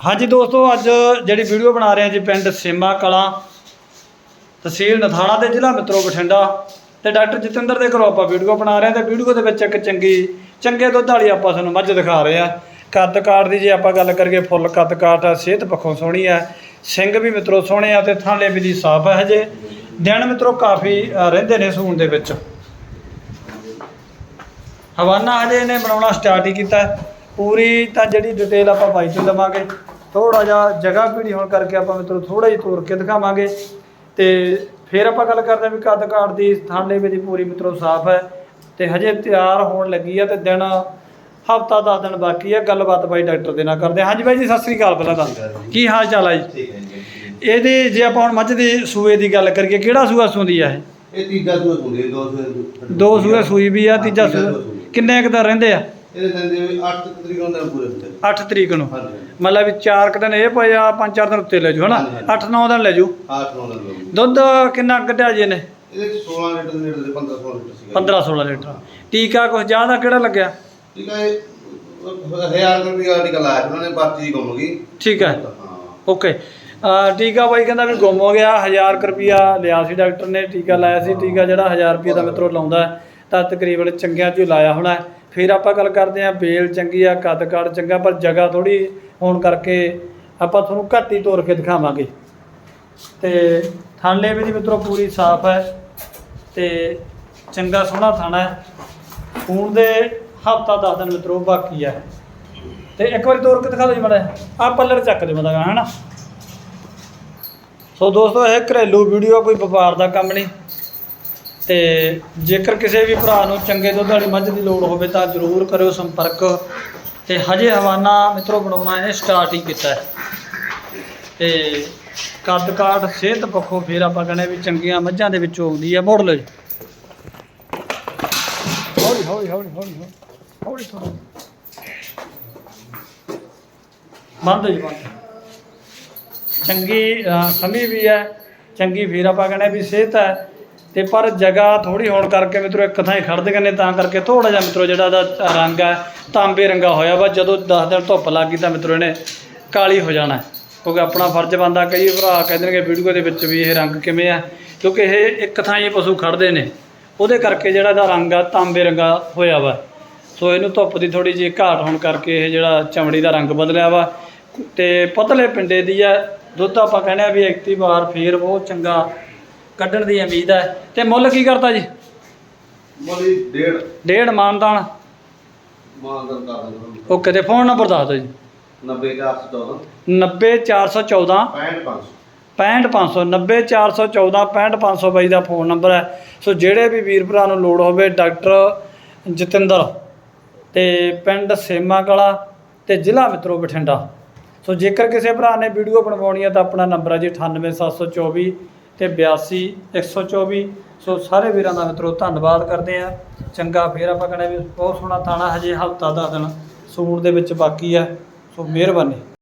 ਹਾਂਜੀ ਦੋਸਤੋ, ਅੱਜ ਜਿਹੜੀ ਵੀਡੀਓ ਬਣਾ ਰਹੇ ਹਾਂ ਜੀ ਪਿੰਡ ਸੇਮਾ ਕਲਾਂ, ਤਹਿਸੀਲ ਨਥਾਣਾ ਤੇ ਜ਼ਿਲ੍ਹਾ ਮਿੱਤਰੋ ਬਠਿੰਡਾ। ਤੇ ਡਾਕਟਰ ਜਤਿੰਦਰ ਦੇ ਘਰੋਂ ਆਪਾਂ ਵੀਡੀਓ ਬਣਾ ਰਹੇ ਹਾਂ ਤੇ ਵੀਡੀਓ ਦੇ ਵਿੱਚ ਇੱਕ ਚੰਗੀ, ਚੰਗੇ ਦੁੱਧ ਵਾਲੀ ਆਪਾਂ ਤੁਹਾਨੂੰ ਮੱਝ ਦਿਖਾ ਰਹੇ ਹਾਂ। ਕੱਦ ਕਾਠ ਦੀ ਜੇ ਆਪਾਂ ਗੱਲ ਕਰੀਏ, ਫੁੱਲ ਕੱਦ ਕਾਠ ਆ, ਸਿਹਤ ਪੱਖੋਂ ਸੋਹਣੀ ਆ, ਸਿੰਘ ਵੀ ਮਿੱਤਰੋ ਸੋਹਣੇ ਆ ਤੇ ਥਾਲੇ ਵੀ ਦੀ ਸਾਫ਼ ਹੈ ਹਜੇ। ਦਿਨ ਮਿੱਤਰੋ ਕਾਫੀ ਰਹਿੰਦੇ ਨੇ ਸੂਣ ਦੇ ਵਿੱਚ। ਹਵਾਨਾ ਹਜੇ ਇਹਨੇ ਬਣਾਉਣਾ ਸਟਾਰਟ ਹੀ ਕੀਤਾ। ਪੂਰੀ ਤਾਂ ਜਿਹੜੀ ਡਿਟੇਲ ਆਪਾਂ ਬਾਈ ਤੋਂ ਲਵਾਂਗੇ। ਥੋੜਾ ਜਿਹਾ ਜਗ੍ਹਾ ਪੀੜੀ ਹੋਣ ਕਰਕੇ ਆਪਾਂ ਮਿੱਤਰੋ ਥੋੜਾ ਜਿਹਾ ਤੋਰ ਕੇ ਦਿਖਾਵਾਂਗੇ। ਤੇ ਫਿਰ ਆਪਾਂ ਗੱਲ ਕਰਦੇ ਹਾਂ ਵੀ ਕੱਦ ਕਾਠ ਦੀ ਥਾਲੇ ਵੀ ਦੀ ਪੂਰੀ ਮਿੱਤਰੋ ਸਾਫ਼ ਹੈ। ਤੇ ਹਜੇ ਤਿਆਰ ਹੋਣ ਲੱਗੀ ਆ ਤੇ ਦਿਨ ਹਫਤਾ 10 ਦਿਨ ਬਾਕੀ ਆ। ਗੱਲਬਾਤ ਬਾਈ ਡਾਕਟਰ ਦੇ ਨਾਲ ਕਰਦੇ ਹਾਂ। ਹਾਂਜੀ ਬਾਈ ਜੀ ਸਤਿ ਸ੍ਰੀ ਅਕਾਲ ਪਹਿਲਾਂ ਤਾਂ। ਕੀ ਹਾਲ ਚਾਲ ਹੈ ਜੀ ਠੀਕ ਹੈ ਜੀ। ਇਹਦੇ ਜੇ ਆਪਾਂ ਹੁਣ ਮੱਝ ਦੇ ਸੂਏ ਦੀ ਗੱਲ ਕਰੀਏ ਕਿਹੜਾ ਸੂਆ ਸੂੰਦੀ ਆ ਇਹ? ਇਹ ਤੀਜਾ ਸੂਆ ਹੁੰਦੀ ਦੋ ਸੂਏ ਦੋ ਸੂਏ ਸੂਈ ਵੀ ਆ ਤੀਜਾ ਸੂਆ। ਕਿੰਨੇ ਕੁ ਦਿਨ ਰਹਿੰਦੇ ਆ? ਇਹਦੇ ਦਿੰਦੇ ਵੀ 8 ਤਰੀਕ ਨੂੰ ਦਿਨ ਪੂਰੇ ਹੁੰਦੇ 8 ਤਰੀਕ ਨੂੰ। ਹਾਂਜੀ। ਮਤਲਬ ਵੀ 4 ਦਿਨ ਇਹ ਪਏ ਆ 5-4 ਦਿਨ ਉੱਤੇ ਲੈ ਜੂ ਹਨਾ? ਹਾਂਜੀ, ਹਾਂਜੀ। 8-9 ਦਿਨ ਲੈ ਜੂ 8 9 ਦਿਨ ਲੋਗੇ ਦੁੱਧ ਕਿੰਨਾ ਕੱਢਿਆ ਜੀ ਨੇ ਇਹਦੇ ਚ 16 ਲੀਟਰ ਦੇ ਦੇ 15 16 ਲੀਟਰ ਸੀਗਾ। 15-16 ਲੀਟਰ। ਟੀਕਾ ਕੁਝ ਜ਼ਿਆਦਾ ਕਿਹੜਾ ਲੱਗਿਆ? ਠੀਕ ਹੈ ਇਹ ਹਜ਼ਾਰ ਰੁਪਏ ਦਾ ਟਿਕਾ ਲਾਇਆ ਸੀ ਉਹਨਾਂ ਨੇ ਪਰਚੀ ਦੀ ਗੁੰਮ ਗਈ। ਠੀਕ ਹੈ। ਹਾਂ। ਓਕੇ। ਅਹ ਟੀਕਾ ਬਾਈ ਕਹਿੰਦਾ ਵੀ ਗੁੰਮ ਹੋ ਗਿਆ 1000 ਰੁਪਿਆ ਲਿਆ ਸੀ ਡਾਕਟਰ ਨੇ ਟੀਕਾ ਲਾਇਆ ਸੀ ਟੀਕਾ ਜਿਹੜਾ 1000 ਰੁਪਏ ਦਾ ਮਿੱਤਰੋ ਲਾਉਂਦਾ ਹੈ, ਤਾਂ ਤਕਰੀਬਨ ਚੰਗਿਆਂ ਚੋਂ ਲਾਇਆ ਹੋਣਾ ਹੈ। ਫਿਰ ਆਪਾਂ ਗੱਲ ਕਰਦੇ ਹਾਂ ਬੇਲ ਚੰਗੀ ਆ, ਕੱਦ ਕਾਠ ਚੰਗਾ, ਪਰ ਜਗ੍ਹਾ ਥੋੜੀ ਹੋਣ ਕਰਕੇ ਆਪਾਂ ਤੁਹਾਨੂੰ ਘੱਟ ਹੀ ਤੋਰ ਕੇ ਦਿਖਾਵਾਂਗੇ। ਤੇ ਥਾਲੇ ਵੀ ਦੀ ਮਿੱਤਰੋ, ਪੂਰੀ ਸਾਫ਼ ਹੈ ਤੇ ਚੰਗਾ ਸੋਹਣਾ ਥਾਣਾ ਹੈ। ਹੁਣ ਦੇ ਹਫਤਾ 10 ਦਿਨ ਮਿੱਤਰੋ ਬਾਕੀ ਹੈ ਤੇ ਇੱਕ ਵਾਰੀ ਤੋਰ ਕੇ ਦਿਖਾ ਦਿਓ ਜੀ ਮਾੜਾ ਆ ਪੱਲਰ ਚੱਕ ਦੇ ਮਦਾ ਹਨਾ? ਸੋ ਦੋਸਤੋ, ਇਹ ਘਰੇਲੂ ਵੀਡੀਓ ਕੋਈ ਵਪਾਰ ਦਾ ਕੰਮ ਨਹੀਂ। ਤੇ ਜੇਕਰ ਕਿਸੇ ਵੀ ਭਰਾ ਨੂੰ ਚੰਗੇ ਦੁੱਧ ਵਾਲੀ ਮੱਝ ਦੀ ਲੋੜ ਹੋਵੇ ਤਾਂ ਜਰੂਰ ਕਰਿਓ ਸੰਪਰਕ। ਤੇ ਹਜੇ ਹਵਾਨਾ ਮਿੱਤਰੋ ਬਣਾਉਣਾ ਇਹਨੇ ਸਟਾਰਟ ਹੀ ਕੀਤਾ ਹੈ। ਤੇ ਕੱਦ ਕਾਠ, ਸਿਹਤ ਪੱਖੋਂ ਫੇਰ ਆਪਾਂ ਕਹਿੰਦੇ ਵੀ ਚੰਗੀਆਂ ਮੱਝਾਂ ਦੇ ਵਿੱਚੋਂ ਆਉਂਦੀ ਆ ਮੋੜ ਲਓ ਜੀ ਹੌਲੀ ਹੌਲੀ ਹੌਲੀ ਹੌਲੀ ਹੌਲੀ ਹੌਲੀ ਬੰਦ ਜੀ, ਬੰਦ। ਚੰਗੀ ਸਮੀ ਵੀ ਹੈ, ਚੰਗੀ ਫੇਰ ਆਪਾਂ ਕਹਿੰਦੇ ਵੀ ਸਿਹਤ ਹੈ। ਤੇ ਪਰ ਜਗ੍ਹਾ ਥੋੜੀ ਹੋਣ ਕਰਕੇ ਮਿੱਤਰੋ ਇੱਕ ਥਾਂ ਹੀ ਖੜਦੇ ਨੇ, ਤਾਂ ਕਰਕੇ ਥੋੜਾ ਜਿਹਾ ਮਿੱਤਰੋ ਜਿਹੜਾ ਦਾ ਰੰਗ ਹੈ, ਤਾਂਬੇ ਰੰਗਾ ਹੋਇਆ ਵਾ, ਜਦੋਂ 10 ਦਿਨ ਧੁੱਪ ਲੱਗ ਗਈ ਤਾਂ ਮਿੱਤਰੋ ਇਹਨੇ ਕਾਲੀ ਹੋ ਜਾਣਾ ਕਿਉਂਕਿ ਆਪਣਾ ਫਰਜ਼ ਬਣਦਾ, ਕਈ ਭਰਾ ਕਹਿੰਦੇ ਨੇ ਵੀਡੀਓ ਦੇ ਵਿੱਚ ਵੀ ਇਹ ਰੰਗ ਕਿਵੇਂ ਆ, ਕਿਉਂਕਿ ਇਹ ਇੱਕ ਥਾਂ ਹੀ ਪਸ਼ੂ ਖੜਦੇ ਨੇ। ਉਹਦੇ ਕਰਕੇ ਜਿਹੜਾ ਦਾ ਰੰਗ ਆ, ਤਾਂਬੇ ਰੰਗਾ ਹੋਇਆ ਵਾ। ਸੋ ਇਹਨੂੰ ਧੁੱਪ ਦੀ ਥੋੜੀ ਜਿਹੀ ਘਾਟ ਹੋਣ ਕਰਕੇ ਇਹ ਜਿਹੜਾ ਚਮੜੀ ਦਾ ਰੰਗ ਬਦਲਿਆ ਵਾ। ਤੇ ਪਤਲੇ ਪਿੰਡੇ ਦੀ ਆ ਦੁੱਧ ਆਪਾਂ ਕਹਿੰਦੇ ਆ ਵੀ ਐਕਤੀ ਵਾਰ ਫੇਰ ਬਹੁਤ ਚੰਗਾ ਕੱਢਣ ਦੀ ਉਮੀਦ ਹੈ। ਤੇ ਮੁੱਲ ਕੀ ਕਰਤਾ ਜੀ? ਮੋਲੀ ਡੇਢ। ਡੇਢ ਮਾਨਦਾਨ। ਮਾਨਦਰ ਦਾ ਦਿੰਦੇ ਓਕੇ ਤੇ ਫੋਨ ਨੰਬਰ ਦੱਸ ਦਿਓ ਜੀ। 90414 90414 65500 65500 90414 65500 ਬਾਈ ਦਾ ਫੋਨ ਨੰਬਰ ਹੈ। ਸੋ ਜਿਹੜੇ ਵੀ ਵੀਰ ਭਰਾ ਨੂੰ ਲੋੜ ਹੋਵੇ ਡਾਕਟਰ ਜਤਿੰਦਰ ਤੇ ਪਿੰਡ ਸੇਮਾ ਕਲਾ ਤੇ ਜ਼ਿਲ੍ਹਾ ਮਿੱਤਰੋ ਬਠਿੰਡਾ। ਸੋ ਜੇਕਰ ਕਿਸੇ ਭਰਾ ਨੇ ਵੀਡੀਓ ਬਣਵਾਉਣੀ ਹੈ ਤਾਂ ਆਪਣਾ ਨੰਬਰ ਹੈ ਜੀ 98724 ਤੇ 82124 ਸੋ ਸਾਰੇ ਵੀਰਾਂ ਦਾ ਮਿੱਤਰੋ, ਧੰਨਵਾਦ ਕਰਦੇ ਆ ਚੰਗਾ ਫੇਰ ਆਪਾਂ ਕਹਿੰਦੇ ਵੀ ਬਹੁਤ ਸੋਹਣਾ ਤਾਣਾ ਹਜੇ ਹਫਤਾ ਦਾ ਦਿਨ ਸੂਣ ਦੇ ਵਿੱਚ ਬਾਕੀ ਹੈ ਸੋ ਮਿਹਰਬਾਨੀ।